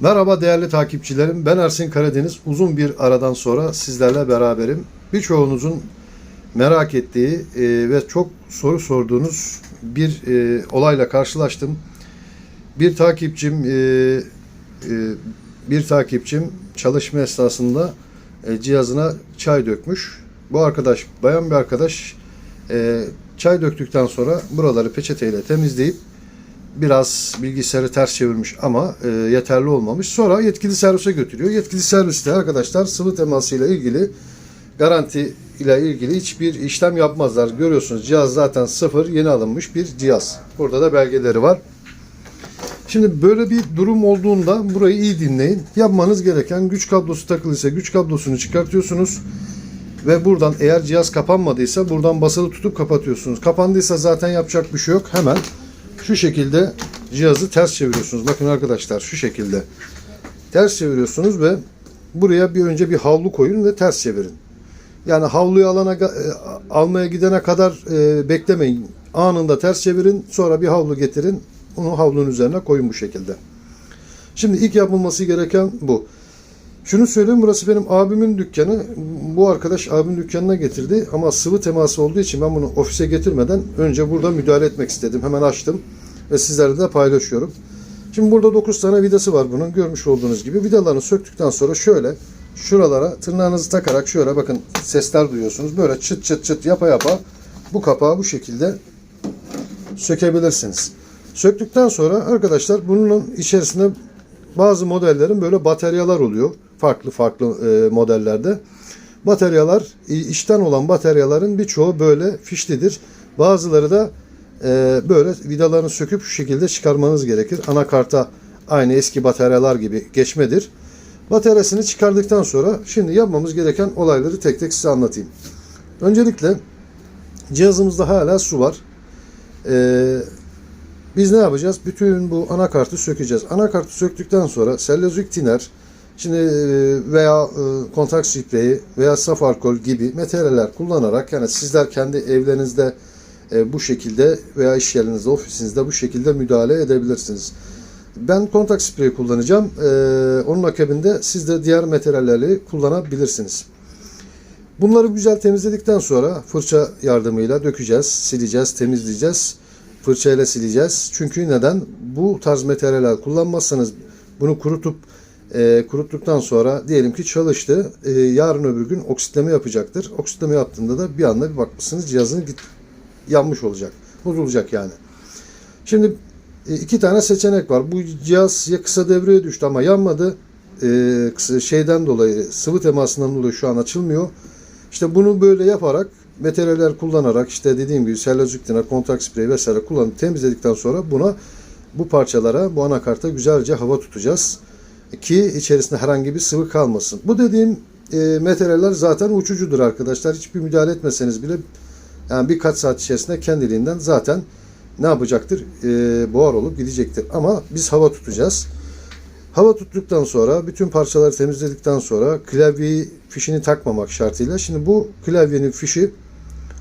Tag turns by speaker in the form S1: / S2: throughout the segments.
S1: Merhaba değerli takipçilerim. Ben Ersin Karadeniz. Uzun bir aradan sonra sizlerle beraberim. Birçoğunuzun merak ettiği e, ve çok soru sorduğunuz bir e, olayla karşılaştım. Bir takipçim e, bir takipçim çalışma esnasında cihazına çay dökmüş. Bu arkadaş bayan bir arkadaş çay döktükten sonra buraları peçeteyle temizleyip biraz bilgisayarı ters çevirmiş ama e, yeterli olmamış. Sonra yetkili servise götürüyor. Yetkili serviste arkadaşlar sıvı teması ile ilgili garanti ile ilgili hiçbir işlem yapmazlar. Görüyorsunuz cihaz zaten sıfır yeni alınmış bir cihaz. Burada da belgeleri var. Şimdi böyle bir durum olduğunda burayı iyi dinleyin. Yapmanız gereken güç kablosu takılıysa güç kablosunu çıkartıyorsunuz. Ve buradan eğer cihaz kapanmadıysa buradan basılı tutup kapatıyorsunuz. Kapandıysa zaten yapacak bir şey yok. Hemen şu şekilde cihazı ters çeviriyorsunuz. Bakın arkadaşlar şu şekilde. Ters çeviriyorsunuz ve buraya bir önce bir havlu koyun ve ters çevirin. Yani havluyu alana e, almaya gidene kadar e, beklemeyin. Anında ters çevirin. Sonra bir havlu getirin. Onu havlunun üzerine koyun bu şekilde. Şimdi ilk yapılması gereken bu. Şunu söyleyeyim burası benim abimin dükkanı. Bu arkadaş abimin dükkanına getirdi ama sıvı teması olduğu için ben bunu ofise getirmeden önce burada müdahale etmek istedim. Hemen açtım ve sizlerle de paylaşıyorum. Şimdi burada 9 tane vidası var bunun görmüş olduğunuz gibi. Vidalarını söktükten sonra şöyle şuralara tırnağınızı takarak şöyle bakın sesler duyuyorsunuz. Böyle çıt çıt çıt yapa yapa bu kapağı bu şekilde sökebilirsiniz. Söktükten sonra arkadaşlar bunun içerisinde bazı modellerin böyle bataryalar oluyor. Farklı farklı e, modellerde. Bataryalar, içten olan bataryaların birçoğu böyle fişlidir. Bazıları da e, böyle vidalarını söküp şu şekilde çıkarmanız gerekir. Anakarta aynı eski bataryalar gibi geçmedir. Bataryasını çıkardıktan sonra şimdi yapmamız gereken olayları tek tek size anlatayım. Öncelikle cihazımızda hala su var. Ee, biz ne yapacağız? Bütün bu anakartı sökeceğiz. Anakartı söktükten sonra sellozik tiner, şimdi e, veya e, kontak spreyi veya saf alkol gibi materyaller kullanarak yani sizler kendi evlerinizde e, bu şekilde veya iş yerinizde, ofisinizde bu şekilde müdahale edebilirsiniz. Ben kontak spreyi kullanacağım. Onun akabinde siz de diğer materyalleri kullanabilirsiniz. Bunları güzel temizledikten sonra fırça yardımıyla dökeceğiz, sileceğiz, temizleyeceğiz. Fırçayla sileceğiz. Çünkü neden? Bu tarz materyaller kullanmazsanız bunu kurutup e, kuruttuktan sonra diyelim ki çalıştı. E, yarın öbür gün oksitleme yapacaktır. Oksitleme yaptığında da bir anda bir bakmışsınız cihazın git, yanmış olacak. Bozulacak yani. Şimdi e, iki tane seçenek var. Bu cihaz ya kısa devreye düştü ama yanmadı. E, şeyden dolayı sıvı temasından dolayı şu an açılmıyor. İşte bunu böyle yaparak materyaller kullanarak işte dediğim gibi sellozik tiner, kontak sprey vesaire kullanıp temizledikten sonra buna bu parçalara, bu anakarta güzelce hava tutacağız. Ki içerisinde herhangi bir sıvı kalmasın. Bu dediğim e, materyaller zaten uçucudur arkadaşlar. Hiçbir müdahale etmeseniz bile yani birkaç saat içerisinde kendiliğinden zaten ne yapacaktır? E, buhar olup gidecektir. Ama biz hava tutacağız. Hava tuttuktan sonra bütün parçaları temizledikten sonra klavyeyi fişini takmamak şartıyla. Şimdi bu klavyenin fişi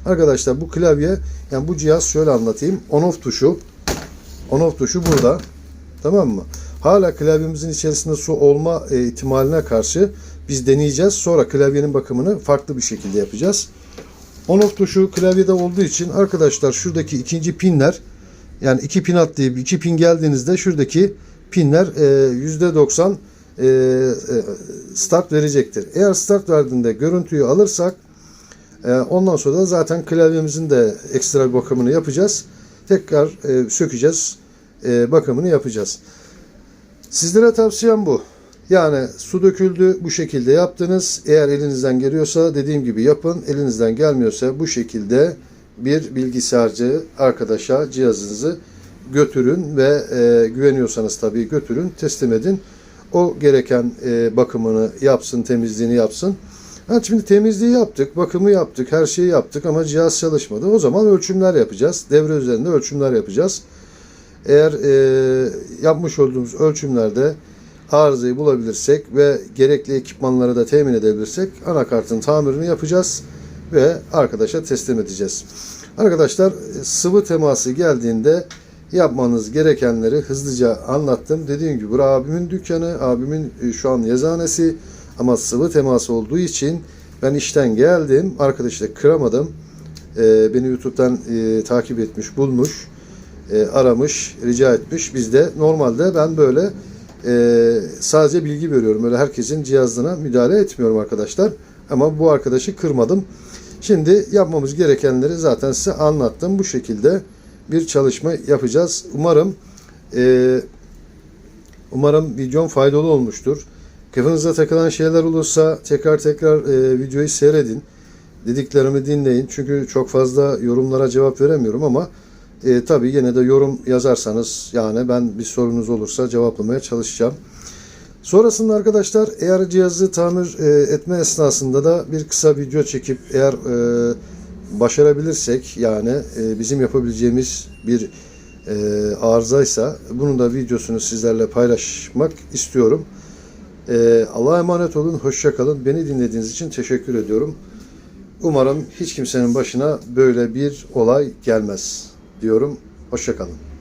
S1: arkadaşlar bu klavye yani bu cihaz şöyle anlatayım. On off tuşu on off tuşu burada. Tamam mı? Hala klavyemizin içerisinde su olma e, ihtimaline karşı biz deneyeceğiz. Sonra klavyenin bakımını farklı bir şekilde yapacağız. On off tuşu klavyede olduğu için arkadaşlar şuradaki ikinci pinler yani iki pin atlayıp iki pin geldiğinizde şuradaki pinler e, %90 e, e, start verecektir. Eğer start verdiğinde görüntüyü alırsak ondan sonra da zaten klavyemizin de ekstra bakımını yapacağız. Tekrar sökeceğiz. Bakımını yapacağız. Sizlere tavsiyem bu. Yani su döküldü bu şekilde yaptınız. Eğer elinizden geliyorsa dediğim gibi yapın. Elinizden gelmiyorsa bu şekilde bir bilgisayarcı arkadaşa cihazınızı götürün ve e, güveniyorsanız tabii götürün, teslim edin. O gereken e, bakımını yapsın, temizliğini yapsın. Ha, şimdi temizliği yaptık, bakımı yaptık, her şeyi yaptık ama cihaz çalışmadı. O zaman ölçümler yapacağız. Devre üzerinde ölçümler yapacağız. Eğer e, yapmış olduğumuz ölçümlerde arızayı bulabilirsek ve gerekli ekipmanları da temin edebilirsek anakartın tamirini yapacağız ve arkadaşa teslim edeceğiz. Arkadaşlar sıvı teması geldiğinde yapmanız gerekenleri hızlıca anlattım. Dediğim gibi bura abimin dükkanı, abimin e, şu an yazanesi ama sıvı teması olduğu için ben işten geldim. Arkadaşı da kıramadım. E, beni YouTube'dan e, takip etmiş, bulmuş, e, aramış, rica etmiş. Biz de normalde ben böyle e, sadece bilgi veriyorum. Öyle herkesin cihazına müdahale etmiyorum arkadaşlar. Ama bu arkadaşı kırmadım. Şimdi yapmamız gerekenleri zaten size anlattım. Bu şekilde bir çalışma yapacağız. Umarım e, umarım videom faydalı olmuştur. Kafanıza takılan şeyler olursa tekrar tekrar e, videoyu seyredin. Dediklerimi dinleyin. Çünkü çok fazla yorumlara cevap veremiyorum ama e, tabii yine de yorum yazarsanız yani ben bir sorunuz olursa cevaplamaya çalışacağım. Sonrasında arkadaşlar eğer cihazı tamir e, etme esnasında da bir kısa video çekip eğer e, başarabilirsek yani e, bizim yapabileceğimiz bir e, arızaysa bunun da videosunu sizlerle paylaşmak istiyorum. E, Allah'a emanet olun, hoşça kalın. Beni dinlediğiniz için teşekkür ediyorum. Umarım hiç kimsenin başına böyle bir olay gelmez diyorum. Hoşça kalın.